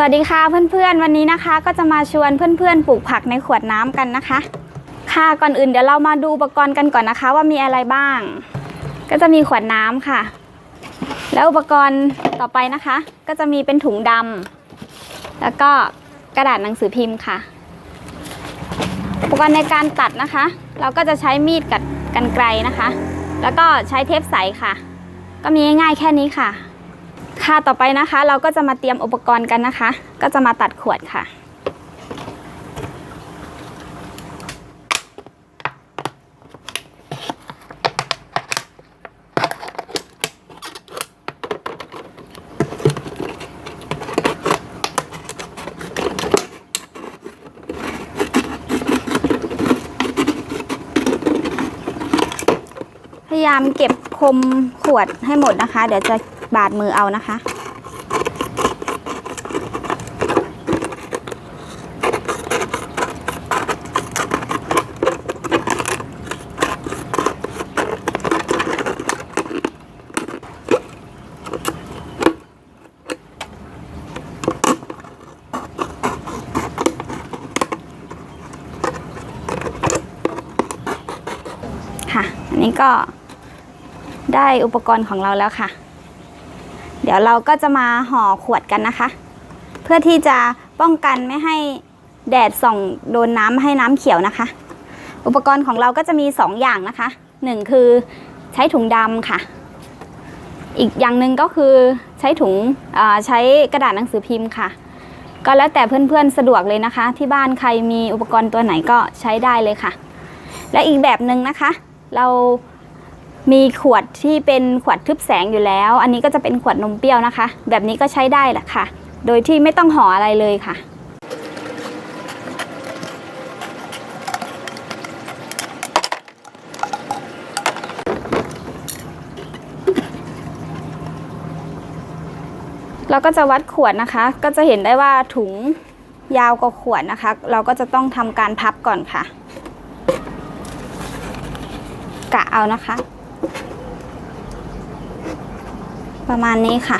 สวัสดีค่ะเพื่อนๆ วันนี้นะคะ ก็จะมาชวนเพื่อนๆปลูกผักในขวดน้ำกันนะคะ ค่ะก่อนอื่นเดี๋ยวเรามาดูอุปกรณ์กันก่อนนะคะ ว่ามีอะไรบ้าง ก็จะมีขวดน้ำค่ะ แล้วอุปกรณ์ต่อไปนะคะ ก็จะมีเป็นถุงดำแล้วก็กระดาษหนังสือพิมพ์ค่ะ อุปกรณ์ในการตัดนะคะ เราก็จะใช้มีดกับกันไกรนะคะ แล้วก็ใช้เทปใสค่ะ ก็มีง่ายๆแค่นี้ค่ะ ค่ะต่อไปนะคะ เราก็จะมาเตรียมอุปกรณ์กันนะคะ ก็จะมาตัดขวดค่ะพยายามเก็บคมขวดให้หมดนะคะ เดี๋ยวจะ บาดมือเอานะคะ ค่ะ อันนี้ก็ได้อุปกรณ์ของเราแล้วค่ะ ดี๋ยวเราก็จะมาห่อขวดกันนะคะ เพื่อที่จะป้องกันไม่ให้แดดส่องโดนน้ำให้น้ำเขียวนะคะ อุปกรณ์ของเราก็จะมี 2 อย่างนะคะหนึ่งคือใช้ถุงดำค่ะ อีกอย่างหนึ่งก็คือใช้ถุงอ่าใช้กระดาษหนังสือพิมพ์ค่ะ ก็แล้วแต่เพื่อนๆสะดวกเลยนะคะ ที่บ้านใครมีอุปกรณ์ตัวไหนก็ใช้ได้เลยค่ะ และอีกแบบหนึ่งนะคะ เรา มีขวดที่เป็นขวดทึบแสงอยู่แล้ว อันนี้ก็จะเป็นขวดนมเปรี้ยวนะคะ แบบนี้ก็ใช้ได้แหละค่ะ โดยที่ไม่ต้องห่ออะไรเลยค่ะ เราก็จะวัดขวดนะคะ ก็จะเห็นได้ว่าถุงยาวกว่าขวดนะคะ เราก็จะต้องทำการพับก่อนค่ะ กะเอานะคะ ประมาณนี้ค่ะ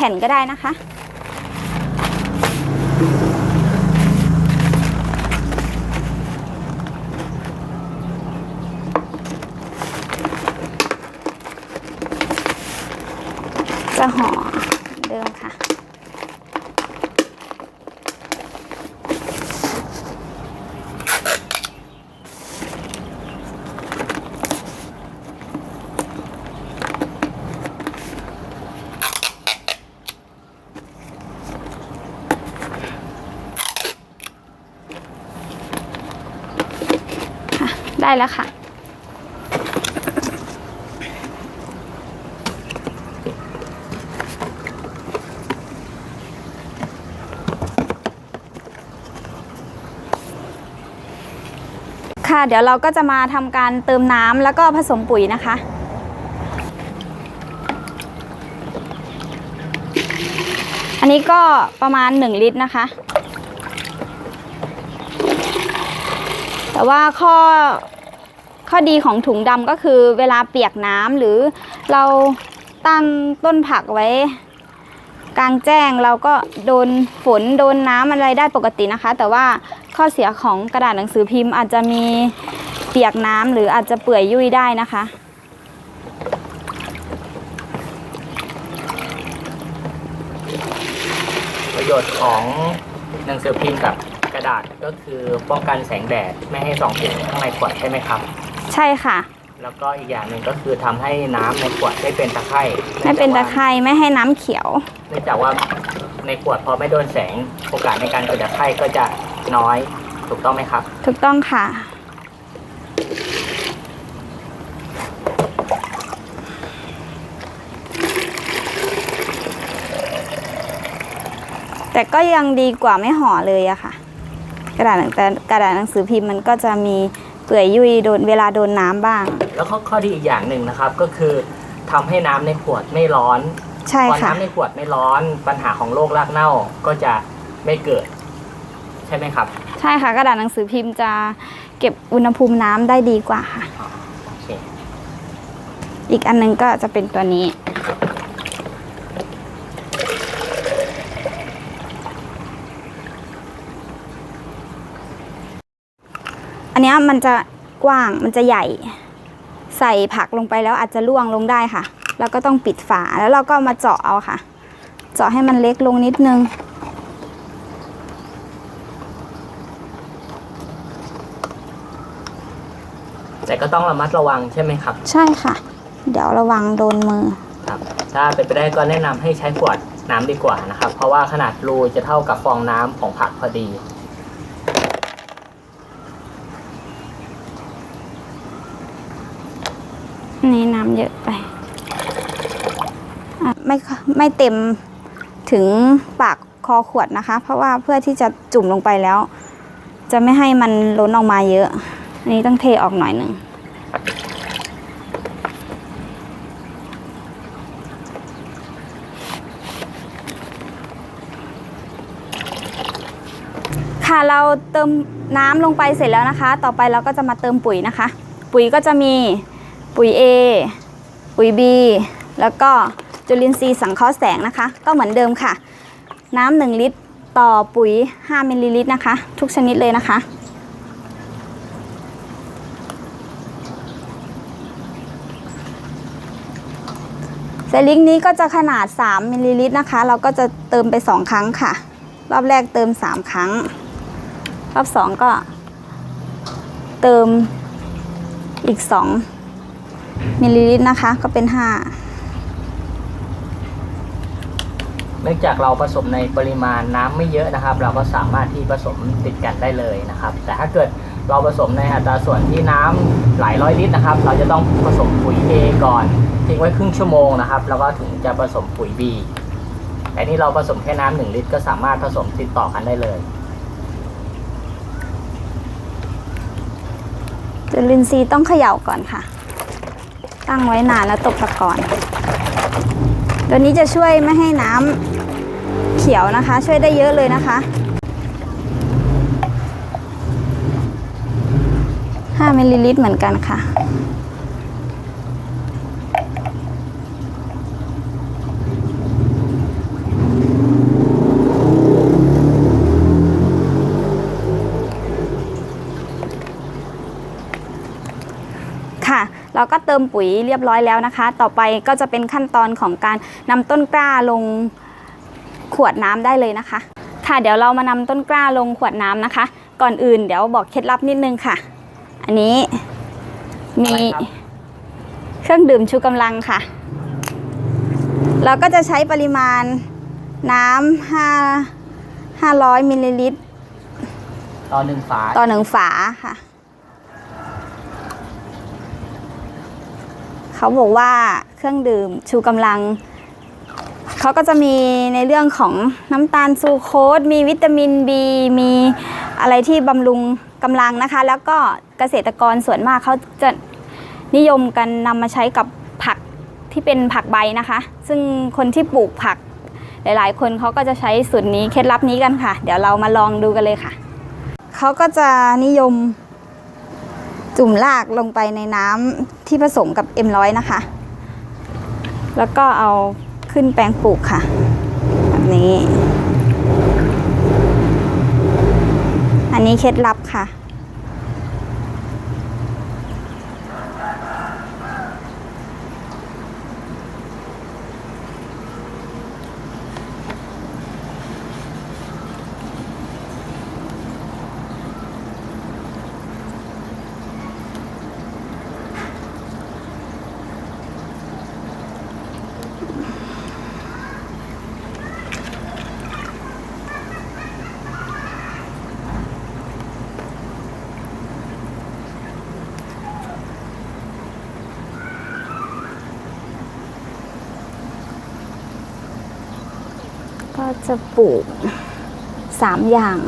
ผ่นก็ได้นะคะ จะห่อเหมือนเดิมค่ะ ค่ะ ได้แล้วค่ะ ค่ะเดี๋ยวเราก็จะมาทำการเติมน้ำแล้วก็ผสมปุ๋ยนะคะอันนี้ก็ประมาณ 1 ลิตรนะคะ แต่ว่าข้อ ข้อดีของถุงดำก็คือเวลาเปียกน้ำหรือเราตั้งต้นผักไว้ กลางแจ้งเราก็โดนฝนโดนน้ำอะไรได้ปกตินะคะ แต่ว่าข้อเสียของกระดาษหนังสือพิมพ์ อาจจะมีเปียกน้ำหรืออาจจะเปื่อยยุ่ยได้นะคะประโยชน์ของหนังสือพิมพ์กับกระดาษก็คือป้องกันแสงแดดไม่ให้ส่องถึงข้างในขวดใช่ไหมครับ ใช่ค่ะ แล้วก็อีกอย่างหนึ่งก็คือทำให้น้ำในขวดไม่เป็นตะไคร่ไม่เป็นตะไคร่ไม่ให้น้ำเขียว เนื่องจากว่าในขวดพอไม่โดนแสงโอกาสในการเกิดตะไคร่ก็จะน้อยถูกต้องไหมครับ ถูกต้องค่ะ แต่ก็ยังดีกว่าไม่ห่อเลยอะค่ะ กระดาษหนังแต่กระดาษหนังสือพิมพ์มันก็จะมี เปื่อยยุ่ยโดนเวลาโดนน้ำบ้าง แล้วข้อข้อดีอีกอย่างหนึ่งนะครับก็คือทำให้น้ำในขวดไม่ร้อนใช่พอค่ะ น้ำในขวดไม่ร้อน ปัญหาของโรครากเน่าก็จะไม่เกิด ใช่ไหมครับ ใช่ค่ะ กระดาษหนังสือพิมพ์จะเก็บอุณหภูมิน้ำได้ดีกว่าค่ะ โอเค อีกอันหนึงก็จะเป็นตัวนี้ นเนี้ยมันจะกว้างมันจะใหญ่ ใส่ผักลงไปแล้วอาจจะล่วงลงได้ค่ะ แล้วก็ต้องปิดฝาแล้วเราก็มาเจาะเอาค่ะ เจาะให้มันเล็กลงนิดนึงแต่ก็ต้องระมัดระวังใช่ไหมครับ ใช่ค่ะ เดี๋ยวระวังโดนมือครับถ้าเป็นไปได้ก็แนะนำให้ใช้ขวดน้ำดีกว่านะครับ เพราะว่าขนาดรูจะเท่ากับฟองน้ำของผักพอดี นี่น้ำเยอะไปอะ ไม่ไม่เต็มถึงปากคอขวดนะคะ เพราะว่าเพื่อที่จะจุ่มลงไปแล้ว จะไม่ให้มันล้นออกมาเยอะ อันนี้ต้องเทออกหน่อยหนึ่งค่ะเราเติมน้ำลงไปเสร็จแล้วนะคะ ต่อไปเราก็จะมาเติมปุ๋ยนะคะ ปุ๋ยก็จะมีปุ๋ย A ปุ๋ย B แล้วก็ จุลินทรีย์สังเคราะห์แสงนะคะ ก็เหมือนเดิมค่ะ น้ำหนึ่งลิตรต่อปุ๋ย 5 มิลลิลิตรนะคะ ทุกชนิดเลยนะคะสลิงนี้ก็จะขนาด 3 มิลลิลิตรนะคะ เราก็จะเติมไป 2 ครั้งค่ะ รอบแรกเติม 3 ครั้ง รอบ 2 ก็เติมอีก 2 มิลลิลิตรนะคะ ก็เป็น 5 เนื่องจากเราผสมในปริมาณน้ำไม่เยอะนะครับ เราก็สามารถที่ผสมติดกันได้เลยนะครับ แต่ถ้าเกิดเราผสมในอัตราส่วนที่น้ำหลายร้อยลิตรนะครับ เราจะต้องผสมปุ๋ย A ก่อนทิ้งไว้ครึ่งชั่วโมงนะครับ แล้วก็ถึงจะผสมปุ๋ย B แต่นี่เราผสมแค่น้ำหนึ่งลิตรก็สามารถผสมติดต่อกันได้เลยจุลินทรีย์ต้องเขย่าก่อนค่ะ ตั้งไว้นานแล้วตกตะกอน ตัวนี้จะช่วยไม่ให้น้ำเขียวนะคะ ช่วยได้เยอะเลยนะคะ5มิลลิลิตรเหมือนกันค่ะ ค่ะ เราก็เติมปุ๋ยเรียบร้อยแล้วนะคะ ต่อไปก็จะเป็นขั้นตอนของการนำต้นกล้าลงขวดน้ำได้เลยนะคะ ค่ะเดี๋ยวเรามานำต้นกล้าลงขวดน้ำนะคะ ก่อนอื่นเดี๋ยวบอกเคล็ดลับนิดนึงค่ะ อันนี้มีอะไรครับเครื่องดื่มชูกำลังค่ะ เราก็จะใช้ปริมาณน้ำห้าห้าร้อยมิลลิลิตรต่อหนึ่งฝา ต่อหนึ่งฝาค่ะ เขาบอกว่าเครื่องดื่มชูกำลัง เขาก็จะมีในเรื่องของน้ำตาลซูโคสมีวิตามิน B มีอะไรที่บำรุงกำลังนะคะ แล้วก็เกษตรกรส่วนมากเขาจะนิยมกันนำมาใช้กับผักที่เป็นผักใบนะคะ ซึ่งคนที่ปลูกผักหลายๆ คนเขาก็จะใช้สูตรนี้เคล็ดลับนี้กันค่ะ เดี๋ยวเรามาลองดูกันเลยค่ะ เขาก็จะนิยม จุ่มลากลงไปในน้ำที่ผสมกับ M100 นะคะ แล้วก็เอาขึ้นแปลงปลูกค่ะ แบบนี้ อันนี้เคล็ดลับค่ะ ก็จะปลูกสามอย่าง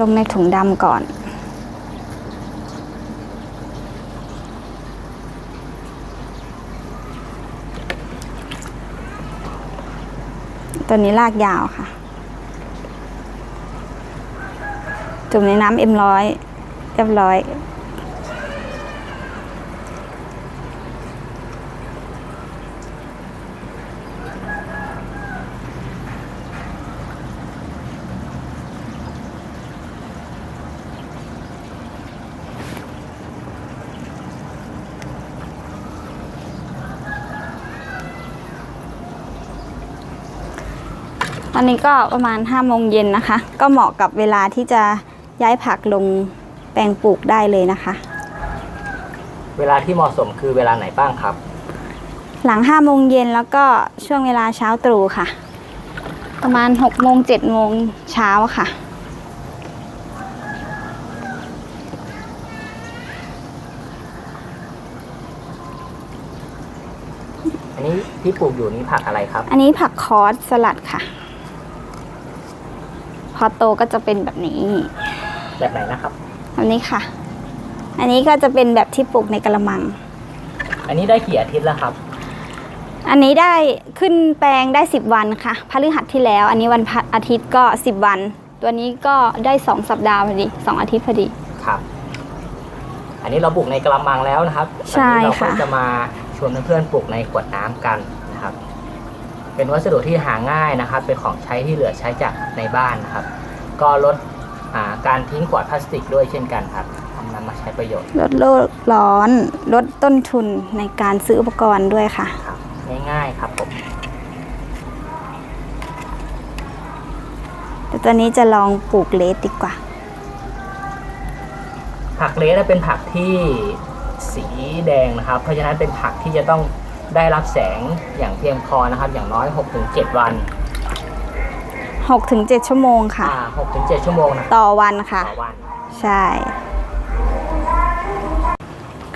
ลงในถุงดำก่อน ตัวนี้ลากยาวค่ะ จุ่มในน้ำเอ็มร้อยเรียบร้อย ตอนนี้ก็ประมาณ5โมงเย็นนะคะ ก็เหมาะกับเวลาที่จะย้ายผักลงแปลงปลูกได้เลยนะคะ เวลาที่เหมาะสมคือเวลาไหนบ้างครับ หลัง5โมงเย็นแล้วก็ช่วงเวลาเช้าตรู่ค่ะ ประมาณ6โมง7โมงเช้าค่ะ อันนี้ที่ปลูกอยู่นี้ผักอะไรครับ อันนี้ผักคอสสลัดค่ะ พอโตก็จะเป็นแบบนี้ แบบไหนนะครับแบบนี้ค่ะ อันนี้ก็จะเป็นแบบที่ปลูกในกระมัง อันนี้ได้กี่อาทิตย์แล้วครับ อันนี้ได้ขึ้นแปลงได้ 10 วันค่ะพฤหัสที่แล้ว อันนี้วันพระอาทิตย์ก็ 10 วัน ตัวนี้ก็ได้ 2 สัปดาห์พอดี2อาทิตย์พอดีครับ อันนี้เราปลูกในกระมังแล้วนะครับใช่ตอนนี้เราก็ค่ะจะมาชวนเพื่อนๆปลูกในขวดน้ำกันนะครับ เป็นวัสดุที่หาง่ายนะครับ เป็นของใช้ที่เหลือใช้จากในบ้านนะครับ ก็ลดอ่าการทิ้งขวดพลาสติกด้วยเช่นกันครับทำนำมาใช้ประโยชน์ ลดโลกร้อน ลดต้นทุนในการซื้ออุปกรณ์ด้วยค่ะครับง่ายๆครับผมแต่ตอนนี้จะลองปลูกเลสดีกว่า ผักเลสเป็นผักที่สีแดงนะครับ เพราะฉะนั้นเป็นผักที่จะต้อง ได้รับแสงอย่างเพียงพอนะครับ อย่างน้อย 6-7 วัน6-7 ชั่วโมงค่ะอ่า6-7ชั่วโมงนะต่อวันค่ะ ต่อวัน ใช่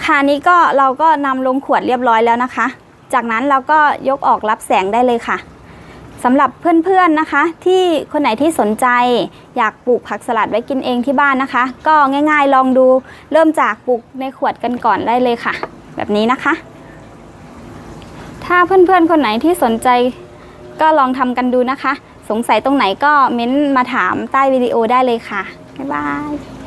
ค่ะนี้ก็เราก็นำลงขวดเรียบร้อยแล้วนะคะ จากนั้นเราก็ยกออกรับแสงได้เลยค่ะสำหรับเพื่อนๆนะคะ ที่คนไหนที่สนใจ อยากปลูกผักสลัดไว้กินเองที่บ้านนะคะ ก็ง่ายๆลองดูเริ่มจากปลูกในขวดกันก่อนได้เลยค่ะ แบบนี้นะคะ ถ้าเพื่อนๆ คนไหนที่สนใจก็ลองทำกันดูนะคะ สงสัยตรงไหนก็เม้นต์มาถามใต้วิดีโอได้เลยค่ะ บ๊ายบาย